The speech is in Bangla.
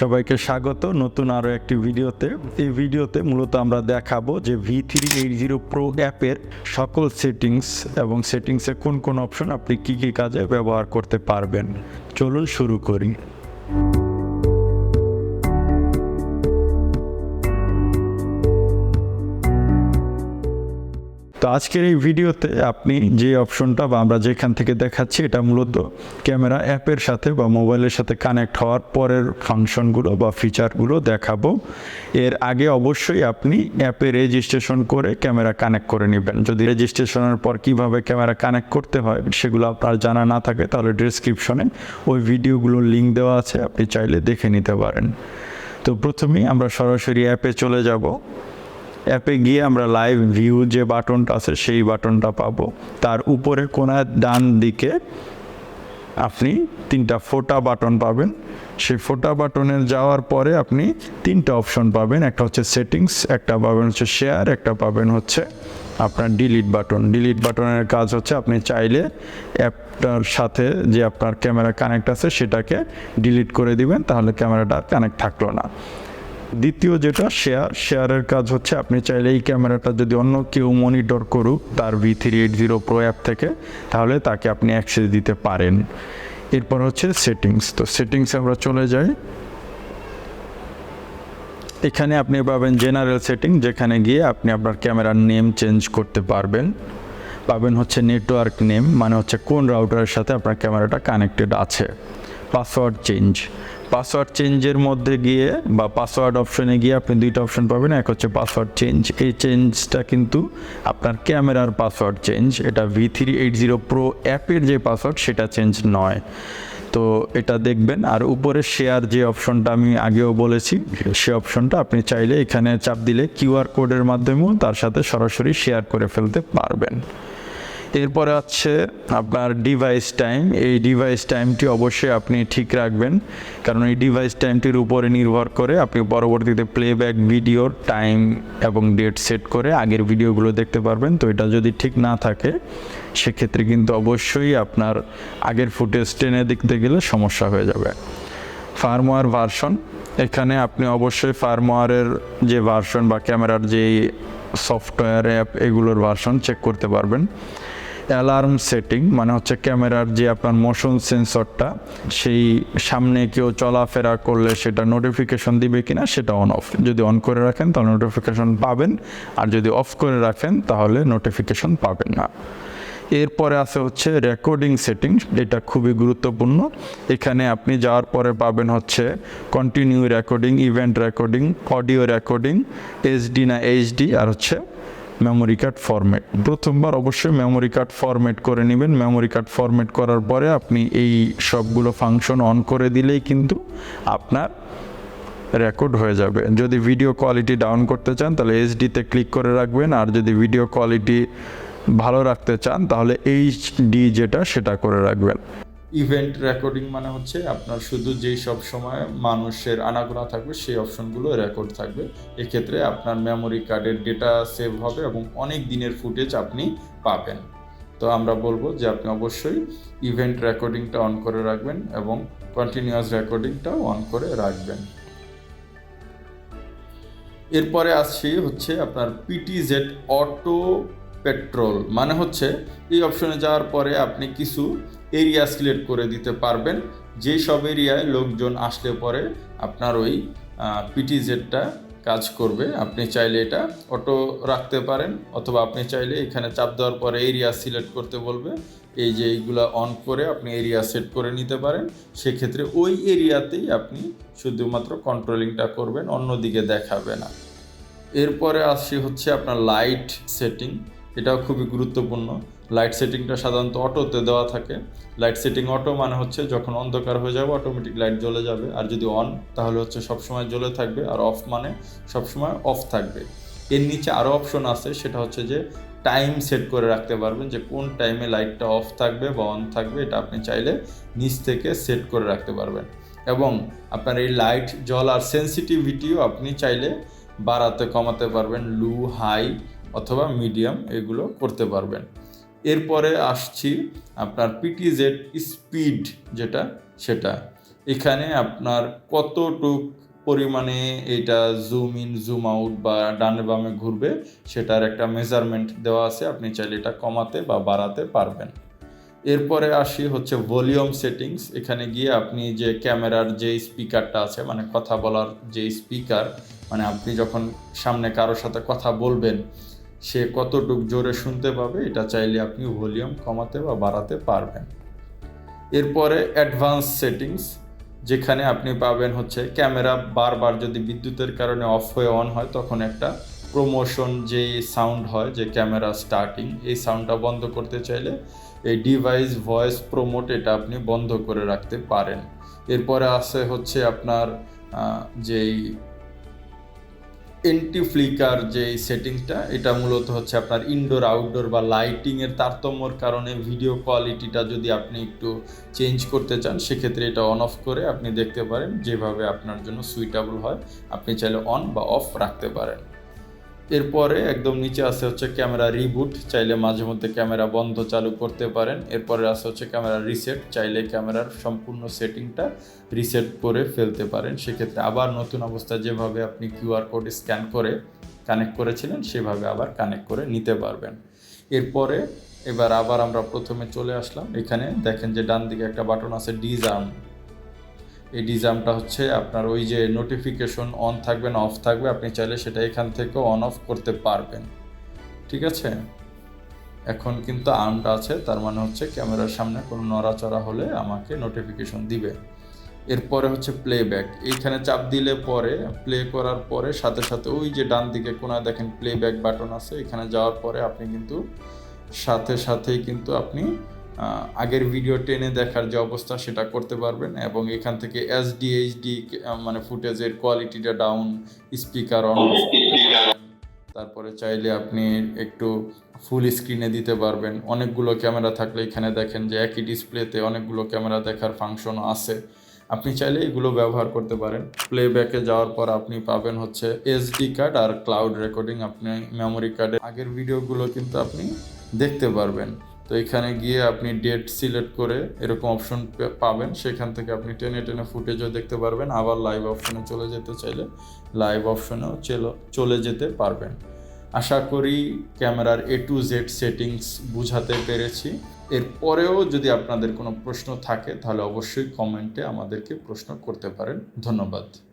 সবাইকে স্বাগত নতুন আরও একটি ভিডিওতে। এই ভিডিওতে মূলত আমরা দেখাবো যে V three eight zero pro অ্যাপের সকল সেটিংস এবং সেটিংসে কোন কোন অপশন আপনি কী কী কাজে ব্যবহার করতে পারবেন। চলুন শুরু করি। তো আজকের এই ভিডিওতে আপনি যে অপশনটা বা আমরা যেখান থেকে দেখাচ্ছি, এটা মূলত ক্যামেরা অ্যাপের সাথে বা মোবাইলের সাথে কানেক্ট হওয়ার পরের ফাংশনগুলো বা ফিচারগুলো দেখাবো। এর আগে অবশ্যই আপনি অ্যাপে রেজিস্ট্রেশন করে ক্যামেরা কানেক্ট করে নেবেন। যদি রেজিস্ট্রেশনের পর কীভাবে ক্যামেরা কানেক্ট করতে হয়, সেগুলো আপনার জানা না থাকে, তাহলে ডিসক্রিপশনে ওই ভিডিওগুলোর লিঙ্ক দেওয়া আছে, আপনি চাইলে দেখে নিতে পারেন। তো প্রথমেই আমরা সরাসরি অ্যাপে চলে যাব। অ্যাপে গিয়ে আমরা লাইভ ভিউ যে বাটনটা আছে, সেই বাটনটা পাবো। তার উপরে কোনার ডান দিকে আপনি তিনটা ফোটা বাটন পাবেন। সেই ফোটা বাটনের যাওয়ার পরে আপনি তিনটা অপশন পাবেন। একটা হচ্ছে সেটিংস একটা পাবেন হচ্ছে শেয়ার একটা পাবেন হচ্ছে আপনার ডিলিট বাটন ডিলিট বাটনের কাজ হচ্ছে আপনি চাইলে অ্যাপটার সাথে যে আপনার ক্যামেরা কানেক্ট আছে, সেটাকে ডিলিট করে দিবেন, তাহলে ক্যামেরাটা কানেক্ট থাকল না। দ্বিতীয় যেটা শেয়ার শেয়ারের কাজ হচ্ছে আপনি চাইলে এই ক্যামেরাটা যদি অন্য কেউ মনিটর করুক, তার V three eight zero pro app থেকে, তাহলে তাকে আপনি অ্যাক্সেস দিতে পারেন। এরপর হচ্ছে সেটিংস তো সেটিংসে আমরা চলে যাই। এখানে আপনি পাবেন জেনারেল সেটিং যেখানে গিয়ে আপনি আপনার ক্যামেরার নেম চেঞ্জ করতে পারবেন। পাবেন হচ্ছে নেটওয়ার্ক নেম মানে হচ্ছে কোন রাউটারের সাথে আপনার ক্যামেরাটা কানেক্টেড আছে। পাসওয়ার্ড চেঞ্জ পাসওয়ার্ড চেঞ্জের মধ্যে গিয়ে বা পাসওয়ার্ড অপশনে গিয়ে আপনি দুইটা অপশন পাবেন। এক হচ্ছে পাসওয়ার্ড চেঞ্জ এই চেঞ্জটা কিন্তু আপনার ক্যামেরার পাসওয়ার্ড চেঞ্জ এটা V three eight zero pro অ্যাপের যে পাসওয়ার্ড সেটা চেঞ্জ নয়। তো এটা দেখবেন। আর উপরে শেয়ার যে অপশনটা আমি আগেও বলেছি, সে অপশনটা আপনি চাইলে এখানে চাপ দিলে কিউআর কোডের মাধ্যমেও তার সাথে সরাসরি শেয়ার করে ফেলতে পারবেন। এরপরে আছে আপনার ডিভাইস টাইম এই ডিভাইস টাইমটি অবশ্যই আপনি ঠিক রাখবেন। কারণ এই ডিভাইস টাইমটির উপরে নির্ভর করে আপনি পরবর্তীতে প্লেব্যাক ভিডিওর টাইম এবং ডেট সেট করে আগের ভিডিওগুলো দেখতে পারবেন। তো এটা যদি ঠিক না থাকে, সেক্ষেত্রে কিন্তু অবশ্যই আপনার আগের ফুটেজ টেনে দেখতে গেলে সমস্যা হয়ে যাবে। ফার্মওয়ার ভার্সন এখানে আপনি অবশ্যই ফার্মওয়ারের যে ভার্সন বা ক্যামেরার যে সফটওয়্যার অ্যাপ এগুলোর ভার্সন চেক করতে পারবেন। অ্যালার্ম সেটিং মানে হচ্ছে ক্যামেরার যে আপনার মোশন সেন্সরটা সেই সামনে কেউ চলাফেরা করলে সেটা নোটিফিকেশন দিবে কিনা সেটা অন অফ যদি অন করে রাখেন তাহলে নোটিফিকেশন পাবেন, আর যদি অফ করে রাখেন তাহলে নোটিফিকেশন পাবেন না। এরপরে আছে হচ্ছে রেকর্ডিং সেটিং এটা খুবই গুরুত্বপূর্ণ। এখানে আপনি যাওয়ার পরে পাবেন হচ্ছে continue recording event recording audio recording HD না এইচডি আর হচ্ছে মেমোরি কার্ড ফরম্যাট প্রথমবার অবশ্যই মেমোরি কার্ড ফরম্যাট করে নেবেন। মেমোরি কার্ড ফরম্যাট করার পরে আপনি এই সবগুলো ফাংশন অন করে দিলেই কিন্তু আপনার রেকর্ড হয়ে যাবে। যদি ভিডিও কোয়ালিটি ডাউন করতে চান, তাহলে এইচডিতে ক্লিক করে রাখবেন। আর যদি ভিডিও কোয়ালিটি ভালো রাখতে চান, তাহলে এইচডি যেটা, সেটা করে রাখবেন। ইভেন্ট রেকর্ডিং মানে হচ্ছে আপনার শুধু যেই সব সময় মানুষের আনাগোনা থাকবে, সেই অপশনগুলো রেকর্ড থাকবে। এক্ষেত্রে আপনার মেমোরি কার্ডের ডেটা সেভ হবে এবং অনেক দিনের ফুটেজ আপনি পাবেন। তো আমরা বলব যে আপনি অবশ্যই ইভেন্ট রেকর্ডিংটা অন করে রাখবেন এবং কন্টিনিউয়াস রেকর্ডিংটাও অন করে রাখবেন। এরপরে আসছি হচ্ছে আপনার পিটিজেড অটো পেট্রোল। মানে হচ্ছে, এই অপশনে যাওয়ার পরে আপনি কিছু এরিয়া সিলেক্ট করে দিতে পারবেন। যেই সব এরিয়ায় লোকজন আসলে পরে আপনার ওই পিটিজেডটা কাজ করবে। আপনি চাইলে এটা অটো রাখতে পারেন, অথবা আপনি চাইলে এখানে চাপ দেওয়ার পরে এরিয়া সিলেক্ট করতে বলবে। এই যে এইগুলো অন করে আপনি এরিয়া সেট করে নিতে পারেন। সেক্ষেত্রে ওই এরিয়াতেই আপনি শুধুমাত্র কন্ট্রোলিংটা করবেন, অন্যদিকে দেখাবে না। এরপরে আসছি হচ্ছে আপনার লাইট সেটিং এটাও খুবই গুরুত্বপূর্ণ। লাইট সেটিংটা সাধারণত অটোতে দেওয়া থাকে। লাইট সেটিং অটো মানে হচ্ছে যখন অন্ধকার হয়ে যাবে অটোমেটিক লাইট জ্বলে যাবে। আর যদি অন তাহলে হচ্ছে সবসময় জ্বলে থাকবে। আর অফ মানে সবসময় অফ থাকবে। এর নিচে আরও অপশন আছে, সেটা হচ্ছে যে টাইম সেট করে রাখতে পারবেন যে কোন টাইমে লাইটটা অফ থাকবে বা অন থাকবে, এটা আপনি চাইলে নিচ থেকে সেট করে রাখতে পারবেন। এবং আপনার এই লাইট জল আর সেন্সিটিভিটিও আপনি চাইলে বাড়াতে, কমাতে পারবেন। লু হাই অথবা মিডিয়াম এগুলো করতে পারবেন। এরপরে আসছি আপনার পিটিজেড স্পিড যেটা, সেটা। এখানে আপনার কতটুক পরিমাণে এটা জুম ইন জুম আউট বা ডানে বামে ঘুরবে, সেটার একটা মেজারমেন্ট দেওয়া আছে, আপনি চাইলে এটা কমাতে বা বাড়াতে পারবেন। এরপরে আসি হচ্ছে ভলিউম সেটিংস এখানে গিয়ে আপনি যে ক্যামেরার যে স্পিকারটা আছে মানে কথা বলার যে স্পিকার মানে আপনি যখন সামনে কারোর সাথে কথা বলবেন সে কতটুক জোরে শুনতে পাবে, এটা চাইলে আপনি ভলিউম কমাতে বা বাড়াতে পারবেন। এরপরে অ্যাডভান্স সেটিংস, যেখানে আপনি পাবেন হচ্ছে ক্যামেরা বারবার যদি বিদ্যুতের কারণে অফ হয়ে অন হয়, তখন একটা প্রমোশন যে সাউন্ড হয়, যে ক্যামেরা স্টার্টিং, এই সাউন্ডটা বন্ধ করতে চাইলে এই ডিভাইস ভয়েস প্রমোট এটা আপনি বন্ধ করে রাখতে পারেন। এরপরে আছে হচ্ছে আপনার যেই এন্টি ফ্লিকার যে সেটিংসটা এটা মূলত হচ্ছে আপনার ইনডোর আউটডোর বা লাইটিংয়ের তারতম্যর কারণে ভিডিও কোয়ালিটিটা যদি আপনি একটু চেঞ্জ করতে চান, সেক্ষেত্রে এটা অন অফ করে আপনি দেখতে পারেন, যেভাবে আপনার জন্য সুইটেবল হয়। আপনি চাইলে অন বা অফ রাখতে পারেন। এরপরে একদম নিচে আছে হচ্ছে ক্যামেরা রিবুট চাইলে মাঝে মধ্যে ক্যামেরা বন্ধ চালু করতে পারেন। এরপরে আছে হচ্ছে ক্যামেরা রিসেট চাইলে ক্যামেরার সম্পূর্ণ সেটিংটা রিসেট করে ফেলতে পারেন। সেক্ষেত্রে আবার নতুন অবস্থায় যেভাবে আপনি কিউআর কোড স্ক্যান করে কানেক্ট করেছিলেন, সেভাবে আবার কানেক্ট করে নিতে পারবেন। এরপরে এবার আবার আমরা প্রথমে চলে আসলাম। এখানে দেখেন যে ডান দিকে একটা বাটন আছে ডিজার্ম এই ডিজামটা হচ্ছে আপনার ওই যে নোটিফিকেশন অন থাকবে না অফ থাকবে, আপনি চাইলে সেটা এখান থেকে অন অফ করতে পারবেন। ঠিক আছে? এখন কিন্তু আর্মটা আছে, তার মানে হচ্ছে ক্যামেরার সামনে কোনো নড়াচড়া হলে আমাকে নোটিফিকেশন দিবে। এরপরে হচ্ছে প্লেব্যাক এইখানে চাপ দিলে পরে প্লে করার পরে সাথে সাথে ওই যে ডান দিকে কোনায় দেখেন প্লেব্যাক বাটন আছে, এখানে যাওয়ার পরে আপনি কিন্তু সাথে সাথেই কিন্তু আপনি আগের ভিডিও টেনে দেখার যে অবস্থা, সেটা করতে পারবেন এবং এখান থেকে এসডি এইচডি মানে ফুটেজের কোয়ালিটিটা ডাউন স্পিকার অন তারপরে চাইলে আপনি একটু ফুল স্ক্রিনে দিতে পারবেন। অনেকগুলো ক্যামেরা থাকলে এখানে দেখেন যে একই ডিসপ্লেতে অনেকগুলো ক্যামেরা দেখার ফাংশন আছে। আপনি চাইলে এগুলো ব্যবহার করতে পারেন। প্লেব্যাকে যাওয়ার পর আপনি পাবেন হচ্ছে এসডি কার্ড আর ক্লাউড রেকর্ডিং আপনি মেমোরি কার্ডে আগের ভিডিওগুলো কিন্তু আপনি দেখতে পারবেন। তো এখানে গিয়ে আপনি ডেট সিলেক্ট করে এরকম অপশন পাবেন। সেখান থেকে আপনি টেনে টেনে ফুটেজও দেখতে পারবেন। আবার লাইভ অপশনে চলে যেতে চাইলে লাইভ অপশনেও চলো- চলে যেতে পারবেন। আশা করি ক্যামেরার এ টু জেড সেটিংস বুঝাতে পেরেছি। এরপরেও যদি আপনাদের কোনো প্রশ্ন থাকে, তাহলে অবশ্যই কমেন্টে আমাদেরকে প্রশ্ন করতে পারেন। ধন্যবাদ।